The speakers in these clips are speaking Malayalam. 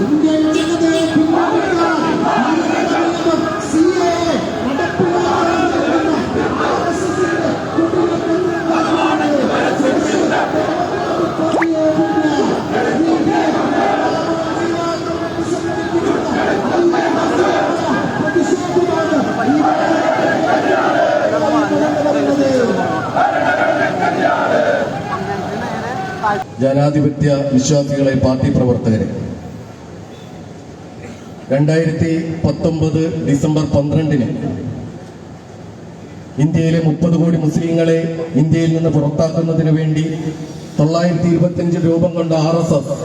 இந்திய ജനാധിപത്യ വിശ്വാസികളെ പാർട്ടി പ്രവർത്തകരെ. രണ്ടായിരത്തി പത്തൊമ്പത് ഡിസംബർ പന്ത്രണ്ടിന് ഇന്ത്യയിലെ മുപ്പത് കോടി മുസ്ലിങ്ങളെ ഇന്ത്യയിൽ നിന്ന് പുറത്താക്കുന്നതിന് വേണ്ടി തൊള്ളായിരത്തി ഇരുപത്തിയഞ്ച് രൂപം കൊണ്ട ആർ എസ് എസ്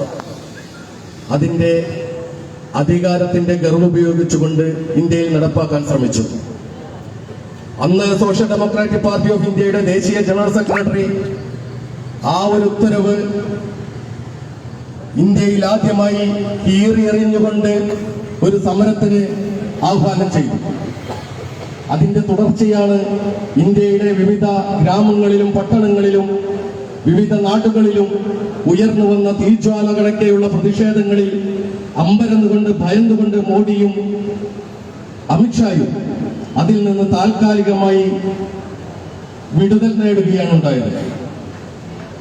അതിന്റെ അധികാരത്തിന്റെ ഗർവ് ഉപയോഗിച്ചുകൊണ്ട് ഇന്ത്യയിൽ നടപ്പാക്കാൻ ശ്രമിച്ചു. അന്ന് സോഷ്യൽ ഡെമോക്രാറ്റിക് പാർട്ടി ഓഫ് ഇന്ത്യയുടെ ദേശീയ ജനറൽ സെക്രട്ടറി ആ ഒരു ഉത്തരവ് ഇന്ത്യയിൽ ആദ്യമായി കീറിയെറിഞ്ഞുകൊണ്ട് ഒരു സമരത്തിന് ആഹ്വാനം ചെയ്തു. അതിന്റെ തുടർച്ചയാണ് ഇന്ത്യയുടെ വിവിധ ഗ്രാമങ്ങളിലും പട്ടണങ്ങളിലും വിവിധ നാടുകളിലും ഉയർന്നു വന്ന തീജ്വാല കണക്കെയുള്ള പ്രതിഷേധങ്ങളിൽ അമ്പരന്നുകൊണ്ട് ഭയന്നുകൊണ്ട് മോഡിയും അമിത്ഷായും അതിൽ നിന്ന് താൽക്കാലികമായി വിടുതൽ നേടുകയാണ് ഉണ്ടായത്.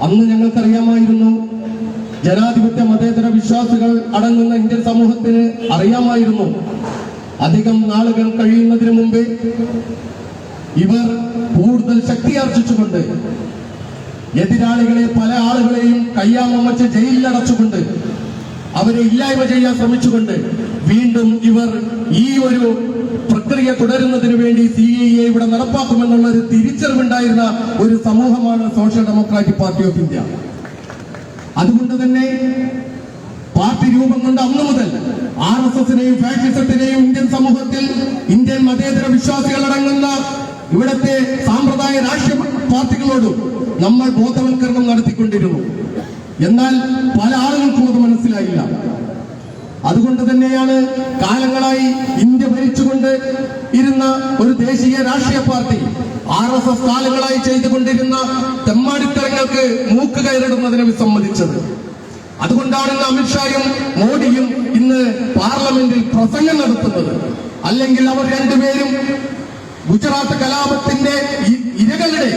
അന്ന് ഞങ്ങൾക്കറിയാമായിരുന്നു ജനാധിപത്യ മതേതര വിശ്വാസികൾ അടങ്ങുന്ന ഇന്ത്യൻ സമൂഹത്തിന് അറിയാമായിരുന്നു. അധികം നാളുകൾ കഴിയുന്നതിന് മുമ്പേ ഇവർ കൂടുതൽ ശക്തിയാർജിച്ചുകൊണ്ട് എതിരാളികളെ പല ആളുകളെയും കയ്യാമച്ച് ജയിലിലടച്ചുകൊണ്ട് അവരെ ഇല്ലായ്മ ചെയ്യാൻ ശ്രമിച്ചുകൊണ്ട് വീണ്ടും ഇവർ ഈ ഒരു പ്രക്രിയ തുടരുന്നതിന് വേണ്ടി സി എ ഇവിടെ നടപ്പാക്കുമെന്നുള്ള ഒരു തിരിച്ചറിവുണ്ടായിരുന്ന ഒരു സമൂഹമാണ് social democratic party of India. അതുകൊണ്ട് തന്നെ പാർട്ടി രൂപം കൊണ്ട് അന്ന് മുതൽ ആർ എസ് എസിനെയും ഫാഷിസത്തിനെയും ഇന്ത്യൻ സമൂഹത്തിൽ ഇന്ത്യൻ മതേതര വിശ്വാസികളടങ്ങുന്ന ഇവിടത്തെ സാമ്പ്രദായ രാഷ്ട്രീയ പാർട്ടികളോടും നമ്മൾ ബോധവൽക്കരണം നടത്തിക്കൊണ്ടിരുന്നു. എന്നാൽ പല ആളുകൾക്കും അത് മനസ്സിലായില്ല. അതുകൊണ്ട് തന്നെയാണ് കാലങ്ങളായി ഇന്ത്യ ഭരിച്ചുകൊണ്ട് ഇരുന്ന ഒരു ദേശീയ രാഷ്ട്രീയ പാർട്ടി ആർ എസ് എസ് കാലങ്ങളായി ചെയ്തുകൊണ്ടിരുന്ന തെമ്മാടിത്തരങ്ങൾക്ക് മൂക്ക് കയറിടുന്നതിനെ വിസമ്മതിച്ചത്. അതുകൊണ്ടാണ് ഇന്ന് അമിത്ഷായും മോഡിയും ഇന്ന് പാർലമെന്റിൽ പ്രസംഗം നടത്തുന്നത്. അല്ലെങ്കിൽ അവർ രണ്ടുപേരും ഗുജറാത്ത് കലാപത്തിന്റെ ഇരകളുടെ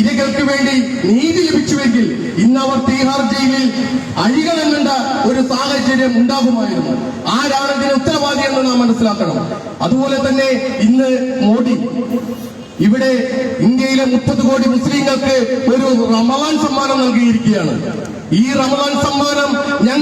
ഇരകൾക്ക് വേണ്ടി നീതി ലഭിച്ചുവെങ്കിൽ ഇന്ന് അവർ തീഹാർ ജയിലിൽ അഴികളെന്നുണ്ട ഒരു സാഹചര്യം ഉണ്ടാകുമായിരുന്നു. ആരാണ് ഇതിന് ഉത്തരവാദി എന്ന് നാം മനസ്സിലാക്കണം. അതുപോലെ തന്നെ ഇന്ന് മോദി ഇവിടെ ഇന്ത്യയിലെ മുപ്പത് കോടി മുസ്ലിങ്ങൾക്ക് ഒരു റമവാൻ സമ്മാനം നൽകിയിരിക്കുകയാണ്. ഈ റമവാൻ സമ്മാനം ഞങ്ങൾ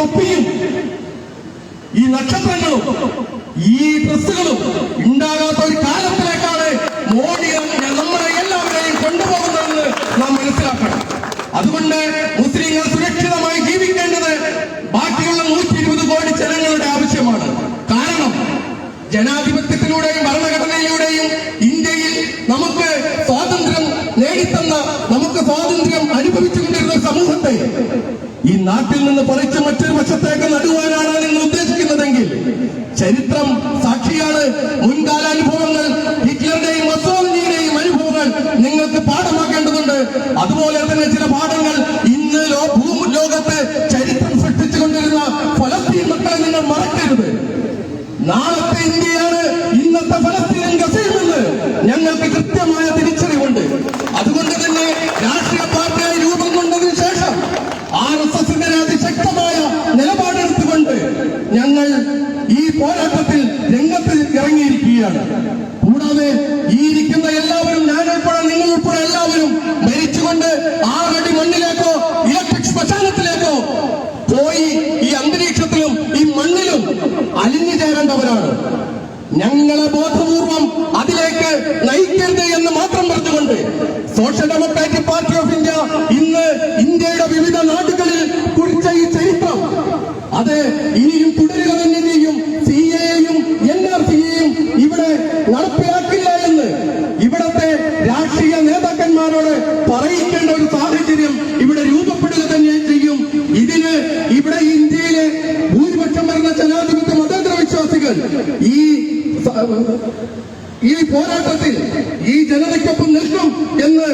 തൊപ്പിയും ഈ നക്ഷത്രങ്ങളും ഈ ഡ്രസ്സുകളും ഉണ്ടാകാത്ത ഒരു കാലത്തിലേക്കാണ് മോഡി നമ്മളെ എല്ലാവരെയും കൊണ്ടുപോകുന്നതെന്ന് നാം മനസ്സിലാക്കണം. അതുകൊണ്ട് മുസ്ലിങ്ങൾ സുരക്ഷിതമായി ജീവിക്കേണ്ടത് ബാക്കിയുള്ള നൂറ്റി ഇരുപത് കോടി ജനങ്ങളുടെ ആവശ്യമാണ്. കാരണം ജനാധിപത്യത്തിലൂടെയും ഭരണഘടനയിലൂടെയും ഇന്ത്യയിൽ നമുക്ക് സ്വാതന്ത്ര്യം നേടിത്തന്ന നമുക്ക് സ്വാതന്ത്ര്യം അനുഭവിച്ചുകൊണ്ടിരുന്ന സമൂഹത്തെ ഈ നാട്ടിൽ നിന്ന് പറിച്ച് മറ്റൊരു വശത്തേക്ക് നടുവാനാണ് നിങ്ങൾ ഉദ്ദേശിക്കുന്നതെങ്കിൽ ചരിത്രം സാക്ഷിയാണ് മുൻകാല അനുഭവങ്ങൾ ഹിറ്റ്ലറുടെയും മസോളിനിയുടെയും അനുഭവങ്ങൾ നിങ്ങൾക്ക് പാഠമാക്കേണ്ടതുണ്ട്. അതുപോലെ തന്നെ ചില പാഠങ്ങൾ ഇന്ന് ലോകത്ത് ചരിത്രം സൃഷ്ടിച്ചുകൊണ്ടിരുന്ന ഫലസ്തീൻ മക്കളെ നിങ്ങൾ മറക്കരുത്. നാളത്തെ ഇന്ത്യയാണ് ഇന്നത്തെ ഫലസ്തീൻ ഗസയുമെന്ന് ഞങ്ങൾക്ക് കൃത്യമായ തിരിച്ചറിവുണ്ട് അതുകൊണ്ട് തന്നെ രാഷ്ട്രീയ പാർട്ടിയായി രൂപം കൊണ്ടതിനു ശേഷം ആർ എസ് എസിന്റെ അതിശക്തമായ നിലപാടെടുത്തുകൊണ്ട് ഞങ്ങൾ ഈ പോരാട്ടത്തിൽ രംഗത്ത് ഇറങ്ങിയിരിക്കുകയാണ്. കൂടാതെ ഈ ഇരിക്കുന്ന എല്ലാവരും ഞാൻ ഉൾപ്പെടെ നിങ്ങൾ ഉൾപ്പെടെ എല്ലാവരും മരിച്ചുകൊണ്ട് ആറടി മണ്ണിലേക്കോ ഇലക്ട്രിക് ശ്മശാനത്തിലേക്കോ പോയി ഈ അന്തരീക്ഷത്തിലും ഈ മണ്ണിലും അലിഞ്ഞു ചേരേണ്ടവരാണ്. ഞങ്ങളെ ബോധപൂർവം അതിലേക്ക് നയിക്കരുത് എന്ന് മാത്രം പറഞ്ഞുകൊണ്ട് social democratic party of India ഇന്ന് ഇന്ത്യയുടെ വിവിധ നാടുകളിൽ കുറിച്ച ഈ ചരിത്രം അത് ഇനിയും തുടരുക തന്നെ ചെയ്യും സി എയും എൻ ആർ സിയെയും ഇവിടെ നടപ്പിലാക്കില്ല എന്ന് ഇവിടത്തെ രാഷ്ട്രീയ നേതാക്കന്മാരോട് പറയിക്കേണ്ട ഒരു സാഹചര്യം ഇവിടെ രൂപപ്പെടുക തന്നെ ചെയ്യും ഇതിന് ഇവിടെ ഇന്ത്യയിലെ ഭൂരിപക്ഷം വരുന്ന ജനാധിപത്യ മതേതര ഈ ഈ പോരാട്ടത്തിൽ ഈ ജനതയ്ക്കൊപ്പം നിൽക്കും എന്ന്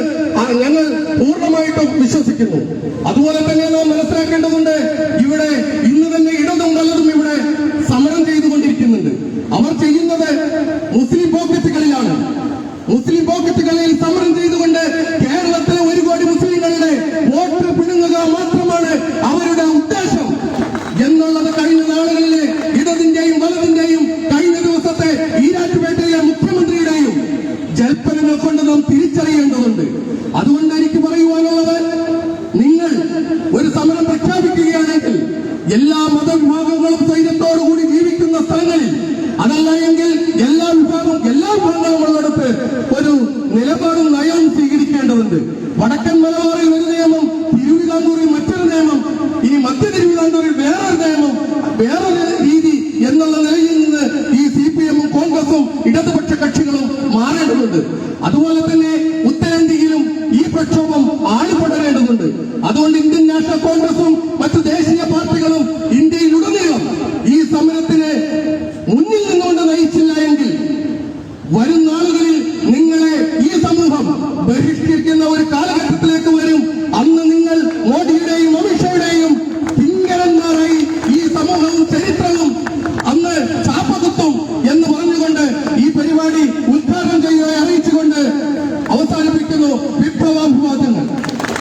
ഞങ്ങൾ പൂർണമായിട്ടും വിശ്വസിക്കുന്നു. അതുപോലെ തന്നെ നാം മനസ്സിലാക്കേണ്ടതുണ്ട് ജൽപ്പനങ്ങൾ കൊണ്ട് നാം തിരിച്ചറിയേണ്ടതുണ്ട്. അതുകൊണ്ട് എനിക്ക് പറയുവാനുള്ളത് നിങ്ങൾ ഒരു സമരം പ്രഖ്യാപിക്കുകയാണെങ്കിൽ എല്ലാ മതവിഭാഗങ്ങളും സൈന്യത്തോടുകൂടി ജീവിക്കുന്ന സ്ഥലങ്ങളിൽ അതല്ല എങ്കിൽ എല്ലാ വിഭാഗം എല്ലാ വിഭാഗങ്ങളുള്ളടത്ത് ഒരു നിലപാടും നയവും സ്വീകരിക്കേണ്ടതുണ്ട്. വടക്കൻ മലബാറിൽ ഒരു നിയമം തിരുവിതാംകൂറിൽ മറ്റൊരു നിയമം ഇനി മധ്യ തിരുവിതാംകൂറിൽ വേറൊരു നിയമം വേറൊരു